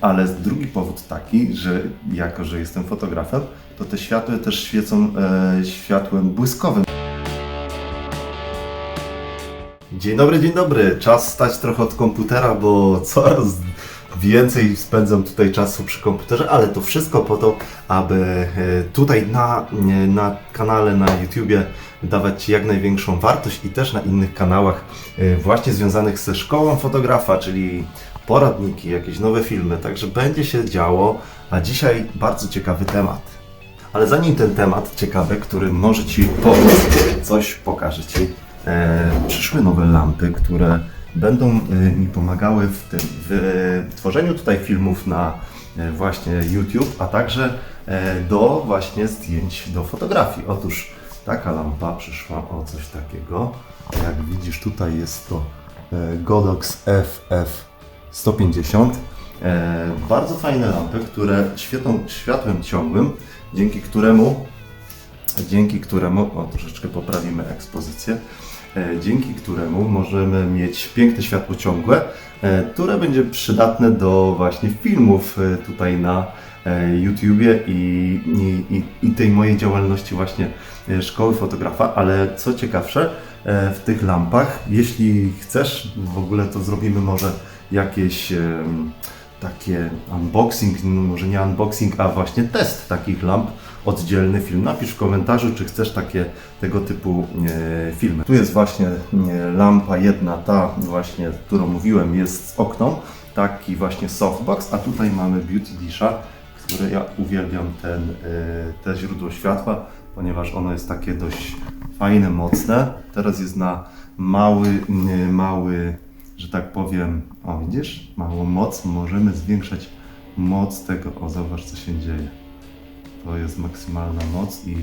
Ale drugi powód taki, że jako, że jestem fotografem, to te światła też świecą e, światłem błyskowym. Dzień dobry, dzień dobry. Czas stać trochę od komputera, bo coraz więcej spędzam tutaj czasu przy komputerze, ale to wszystko po to, aby e, tutaj na, e, na kanale na YouTubie dawać jak największą wartość i też na innych kanałach e, właśnie związanych ze szkołą fotografa, czyli poradniki, jakieś nowe filmy, także będzie się działo, a dzisiaj bardzo ciekawy temat. Ale zanim ten temat ciekawy, który może Ci pomóc, coś pokażę Ci. E, przyszły nowe lampy, które będą e, mi pomagały w tym, w tworzeniu tutaj filmów na e, właśnie YouTube, a także e, do właśnie zdjęć do fotografii. Otóż taka lampa przyszła o coś takiego. Jak widzisz tutaj jest to e, Godox FF 150. E, bardzo fajne lampy, które świecą światłem ciągłym, dzięki któremu dzięki któremu, o troszeczkę poprawimy ekspozycję, e, dzięki któremu możemy mieć piękne światło ciągłe, e, które będzie przydatne do właśnie filmów e, tutaj na e, YouTubie i, i, i, i tej mojej działalności właśnie e, szkoły fotografa, ale co ciekawsze, e, w tych lampach, jeśli chcesz, w ogóle to zrobimy może jakieś takie unboxing, no może nie unboxing, a właśnie test takich lamp, oddzielny film. Napisz w komentarzu, czy chcesz takie tego typu e, filmy. Tu jest właśnie e, lampa jedna, ta właśnie, którą mówiłem, jest z okną, taki właśnie softbox, a tutaj mamy beauty disha, które ja uwielbiam ten, e, te źródło światła, ponieważ ono jest takie dość fajne, mocne. Teraz jest na mały, e, mały, że tak powiem, o widzisz, małą moc, możemy zwiększać moc tego, o zobacz co się dzieje. To jest maksymalna moc i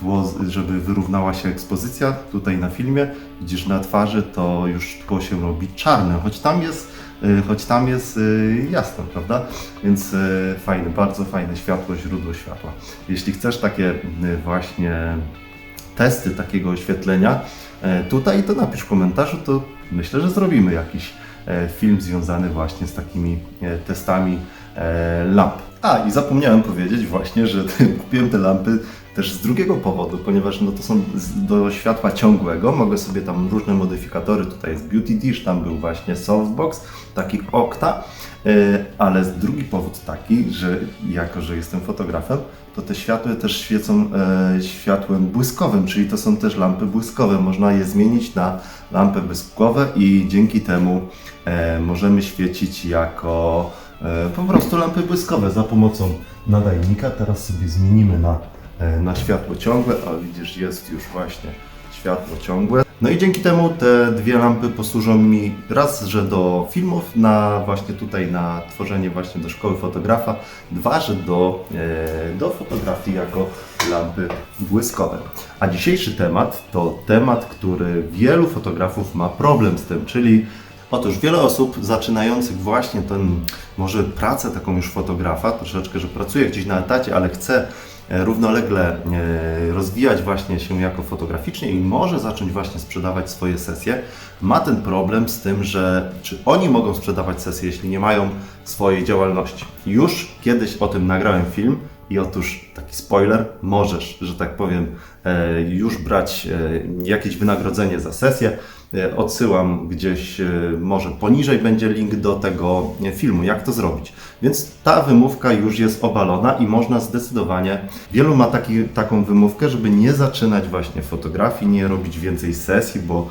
tło, żeby wyrównała się ekspozycja tutaj na filmie, widzisz na twarzy, to już tło się robi czarne, choć tam jest, y, choć tam jest y, jasno, prawda? Więc y, fajne, bardzo fajne światło, źródło światła. Jeśli chcesz takie właśnie testy takiego oświetlenia tutaj, to napisz w komentarzu, to myślę, że zrobimy jakiś e, film związany właśnie z takimi e, testami e, lamp. A i zapomniałem powiedzieć właśnie, że kupiłem te lampy też z drugiego powodu, ponieważ no to są do światła ciągłego, mogę sobie tam różne modyfikatory, tutaj jest Beauty Dish, tam był właśnie Softbox, taki Okta, e, ale drugi powód taki, że jako, że jestem fotografem, to te światła też świecą e, światłem błyskowym, czyli to są też lampy błyskowe. Można je zmienić na lampy błyskowe i dzięki temu e, możemy świecić jako po prostu lampy błyskowe za pomocą nadajnika. Teraz sobie zmienimy na, na światło ciągłe, a widzisz jest już właśnie światło ciągłe. No i dzięki temu te dwie lampy posłużą mi raz, że do filmów, na właśnie tutaj na tworzenie właśnie do szkoły fotografa, dwa, że do, e, do fotografii jako lampy błyskowe. A dzisiejszy temat to temat, który wielu fotografów ma problem z tym, czyli Otóż wiele osób zaczynających właśnie ten, może pracę taką już fotografa, troszeczkę, że pracuje gdzieś na etacie, ale chce e, równolegle e, rozwijać właśnie się jako fotograficznie i może zacząć właśnie sprzedawać swoje sesje, ma ten problem z tym, że czy oni mogą sprzedawać sesje, jeśli nie mają swojej działalności. Już kiedyś o tym nagrałem film i otóż taki spoiler, możesz, że tak powiem, e, już brać e, jakieś wynagrodzenie za sesję. E, Odsyłam gdzieś, e, może poniżej będzie link do tego e, filmu, jak to zrobić. Więc ta wymówka już jest obalona i można zdecydowanie, wielu ma taki, taką wymówkę, żeby nie zaczynać właśnie fotografii, nie robić więcej sesji, bo,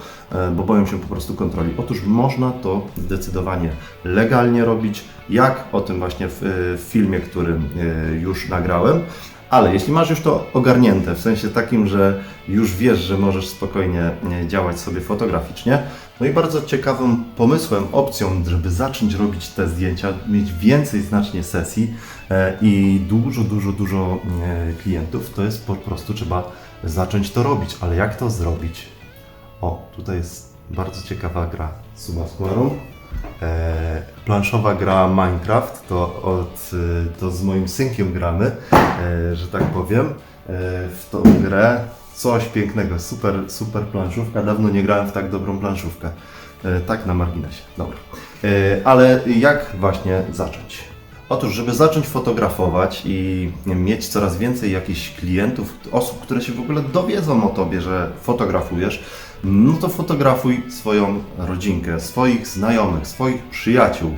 bo boją się po prostu kontroli. Otóż można to zdecydowanie legalnie robić, jak o tym właśnie w, w filmie, który już nagrałem. Ale jeśli masz już to ogarnięte, w sensie takim, że już wiesz, że możesz spokojnie e, działać sobie fotograficznie, no i bardzo ciekawym pomysłem, opcją, żeby zacząć robić te zdjęcia, mieć więcej znacznie sesji e, i dużo, dużo, dużo e, klientów, to jest po prostu trzeba zacząć to robić. Ale jak to zrobić? O, tutaj jest bardzo ciekawa gra Summa Summarum. E, planszowa gra Minecraft, to, od, y, to z moim synkiem gramy, e, że tak powiem, e, w tą grę. Coś pięknego, super, super planszówka. Dawno nie grałem w tak dobrą planszówkę. Tak na marginesie, dobra. Ale jak właśnie zacząć? Otóż, żeby zacząć fotografować i mieć coraz więcej jakichś klientów, osób, które się w ogóle dowiedzą o tobie, że fotografujesz, no to fotografuj swoją rodzinkę, swoich znajomych, swoich przyjaciół,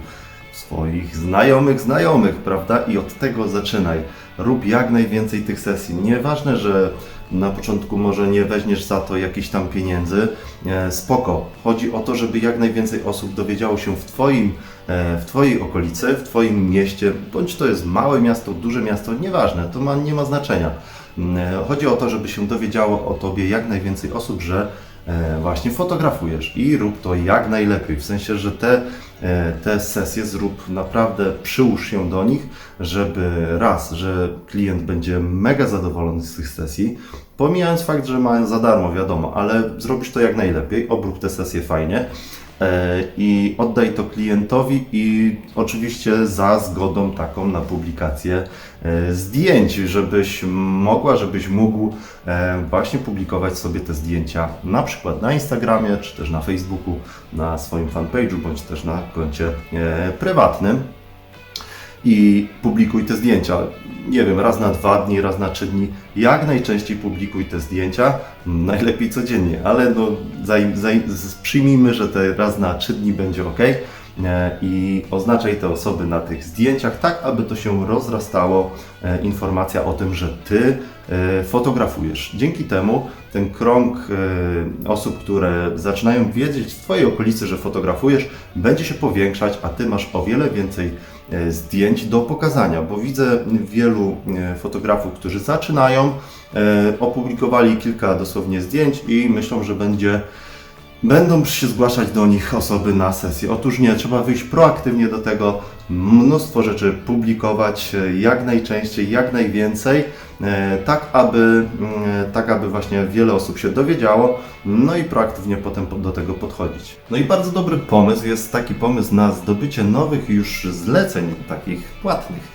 swoich znajomych znajomych, prawda? I od tego zaczynaj. Rób jak najwięcej tych sesji. Nieważne, że na początku może nie weźmiesz za to jakichś tam pieniędzy, e, spoko. Chodzi o to, żeby jak najwięcej osób dowiedziało się w Twoim, w Twojej okolicy, w Twoim mieście, bądź to jest małe miasto, duże miasto, nieważne, to ma, nie ma znaczenia. Mm, e, Chodzi o to, żeby się dowiedziało o Tobie jak najwięcej osób, że e, właśnie fotografujesz i rób to jak najlepiej. W sensie, że te, e, te sesje zrób naprawdę, przyłóż się do nich, żeby raz, że klient będzie mega zadowolony z tych sesji, pomijając fakt, że mają za darmo, wiadomo, ale zrobisz to jak najlepiej, obrób te sesje fajnie e, i oddaj to klientowi i oczywiście za zgodą taką na publikację e, zdjęć, żebyś mogła, żebyś mógł e, właśnie publikować sobie te zdjęcia na przykład na Instagramie, czy też na Facebooku, na swoim fanpage'u, bądź też na koncie e, prywatnym i publikuj te zdjęcia. Nie wiem, raz na dwa dni, raz na trzy dni. Jak najczęściej publikuj te zdjęcia, najlepiej codziennie, ale no, zaj, zaj, przyjmijmy, że te raz na trzy dni będzie ok. I oznaczaj te osoby na tych zdjęciach, tak aby to się rozrastało e, informacja o tym, że ty e, fotografujesz. Dzięki temu ten krąg e, osób, które zaczynają wiedzieć w Twojej okolicy, że fotografujesz, będzie się powiększać, a Ty masz o wiele więcej e, zdjęć do pokazania, bo widzę wielu e, fotografów, którzy zaczynają, e, opublikowali kilka dosłownie zdjęć i myślą, że będzie Będą się zgłaszać do nich osoby na sesję. Otóż nie, trzeba wyjść proaktywnie do tego, mnóstwo rzeczy publikować jak najczęściej, jak najwięcej, e, tak aby, mm, tak aby właśnie wiele osób się dowiedziało, no i proaktywnie potem po- do tego podchodzić. No i bardzo dobry pomysł jest taki pomysł na zdobycie nowych już zleceń, takich płatnych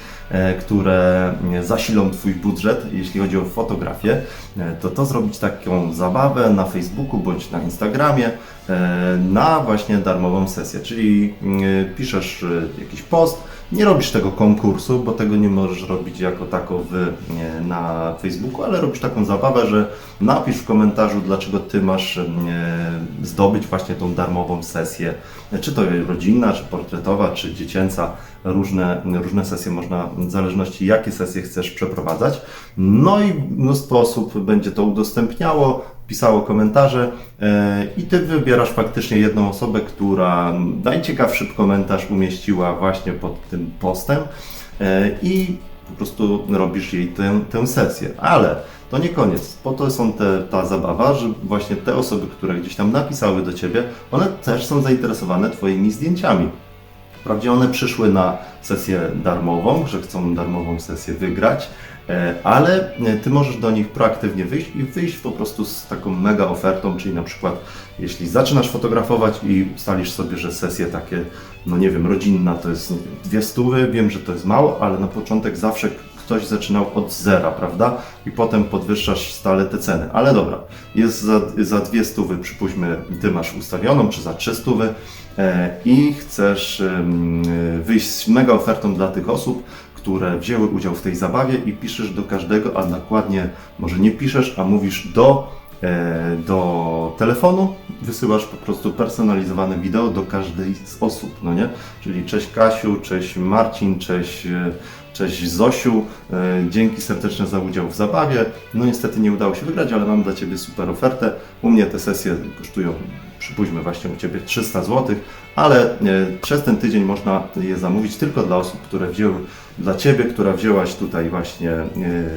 które e, zasilą Twój budżet, jeśli chodzi o fotografię, e, to to zrobić taką zabawę na Facebooku bądź na Instagramie e, na właśnie darmową sesję. Czyli mm, piszesz jakiś post, nie robisz tego konkursu, bo tego nie możesz robić jako tako w, e, na Facebooku, ale robisz taką zabawę, że napisz w komentarzu, dlaczego Ty masz e, zdobyć właśnie tą darmową sesję, czy to rodzinna, czy portretowa, czy dziecięca. Różne, różne sesje można, w zależności jakie sesje chcesz przeprowadzać. No i mnóstwo osób będzie to udostępniało, pisało komentarze e, i Ty wybierasz faktycznie jedną osobę, która najciekawszy komentarz umieściła właśnie pod tym postem e, i po prostu robisz jej tę, tę sesję. Ale to nie koniec. Po to są te, ta zabawa, że właśnie te osoby, które gdzieś tam napisały do Ciebie, one też są zainteresowane Twoimi zdjęciami. Wprawdzie one przyszły na sesję darmową, że chcą darmową sesję wygrać, e, ale e, Ty możesz do nich proaktywnie wyjść i wyjść po prostu z taką mega ofertą, czyli na przykład jeśli zaczynasz fotografować i ustalisz sobie, że sesje takie, no nie wiem, rodzinna to jest dwie stówy, wiem, że to jest mało, ale na początek zawsze ktoś zaczynał od zera, prawda? I potem podwyższasz stale te ceny. Ale dobra, jest za, za dwie stówy, przypuśćmy, ty masz ustawioną, czy za trzy stówy e, i chcesz e, wyjść z mega ofertą dla tych osób, które wzięły udział w tej zabawie i piszesz do każdego, a dokładnie może nie piszesz, a mówisz do, e, do telefonu, wysyłasz po prostu personalizowane wideo do każdej z osób, no nie? Czyli cześć Kasiu, cześć Marcin, cześć, e, cześć Zosiu, e, dzięki serdeczne za udział w zabawie. No niestety nie udało się wygrać, ale mam dla Ciebie super ofertę. U mnie te sesje kosztują, przypuśćmy właśnie u Ciebie 300 zł, ale e, przez ten tydzień można je zamówić tylko dla osób, które wzięły, dla Ciebie, która wzięłaś tutaj właśnie e,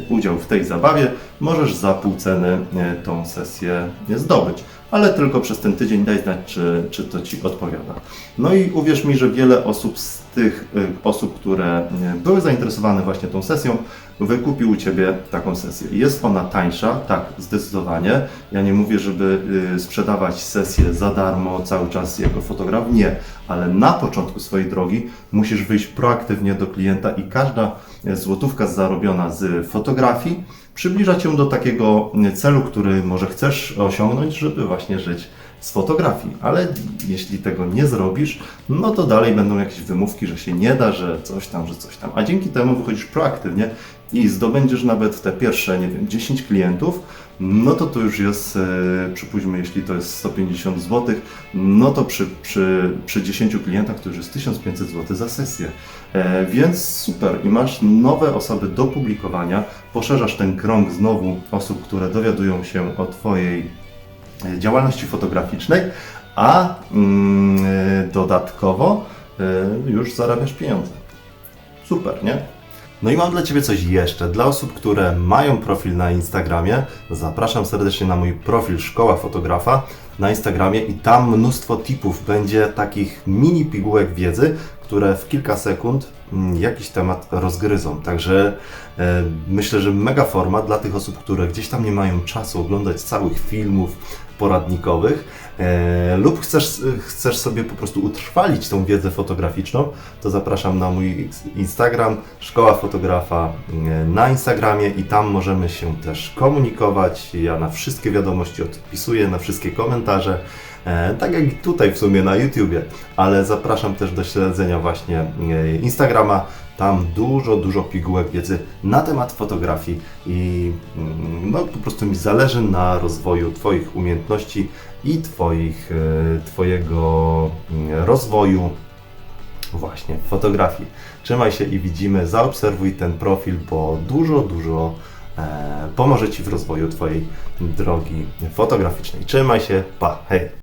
udział w tej zabawie, możesz za pół ceny e, tą sesję zdobyć. Ale tylko przez ten tydzień daj znać, czy, czy to Ci odpowiada. No i uwierz mi, że wiele osób z tych osób, które były zainteresowane właśnie tą sesją, wykupił u Ciebie taką sesję. Jest ona tańsza, tak, zdecydowanie. Ja nie mówię, żeby y, sprzedawać sesję za darmo cały czas jako fotograf, nie, ale na początku swojej drogi musisz wyjść proaktywnie do klienta i każda y, złotówka zarobiona z fotografii przybliża Cię do takiego y, celu, który może chcesz osiągnąć, żeby właśnie żyć z fotografii, ale jeśli tego nie zrobisz, no to dalej będą jakieś wymówki, że się nie da, że coś tam, że coś tam. A dzięki temu wychodzisz proaktywnie i zdobędziesz nawet te pierwsze, nie wiem, 10 klientów, no to to już jest, e, przypuśćmy, jeśli to jest 150 zł, no to przy, przy, przy 10 klientach to już jest 1500 zł za sesję. E, więc super i masz nowe osoby do publikowania, poszerzasz ten krąg znowu osób, które dowiadują się o Twojej e, działalności fotograficznej, a mm, dodatkowo już zarabiasz pieniądze. Super, nie? No i mam dla Ciebie coś jeszcze. Dla osób, które mają profil na Instagramie, zapraszam serdecznie na mój profil Szkoła Fotografa na Instagramie i tam mnóstwo tipów będzie takich mini pigułek wiedzy, które w kilka sekund mm, jakiś temat rozgryzą. Także e, myślę, że mega forma dla tych osób, które gdzieś tam nie mają czasu oglądać całych filmów poradnikowych e, lub chcesz, chcesz sobie po prostu utrwalić tą wiedzę fotograficzną, to zapraszam na mój Instagram, Szkoła Fotografa e, na Instagramie i tam możemy się też komunikować. Ja na wszystkie wiadomości odpisuję, na wszystkie komentarze. E, tak jak i tutaj w sumie na YouTubie, ale zapraszam też do śledzenia właśnie Instagrama. Tam dużo, dużo pigułek wiedzy na temat fotografii i mm, no, po prostu mi zależy na rozwoju Twoich umiejętności i twoich, e, Twojego mm, rozwoju właśnie w fotografii. Trzymaj się i widzimy, zaobserwuj ten profil, bo dużo, dużo e, pomoże Ci w rozwoju Twojej drogi fotograficznej. Trzymaj się, pa, hej!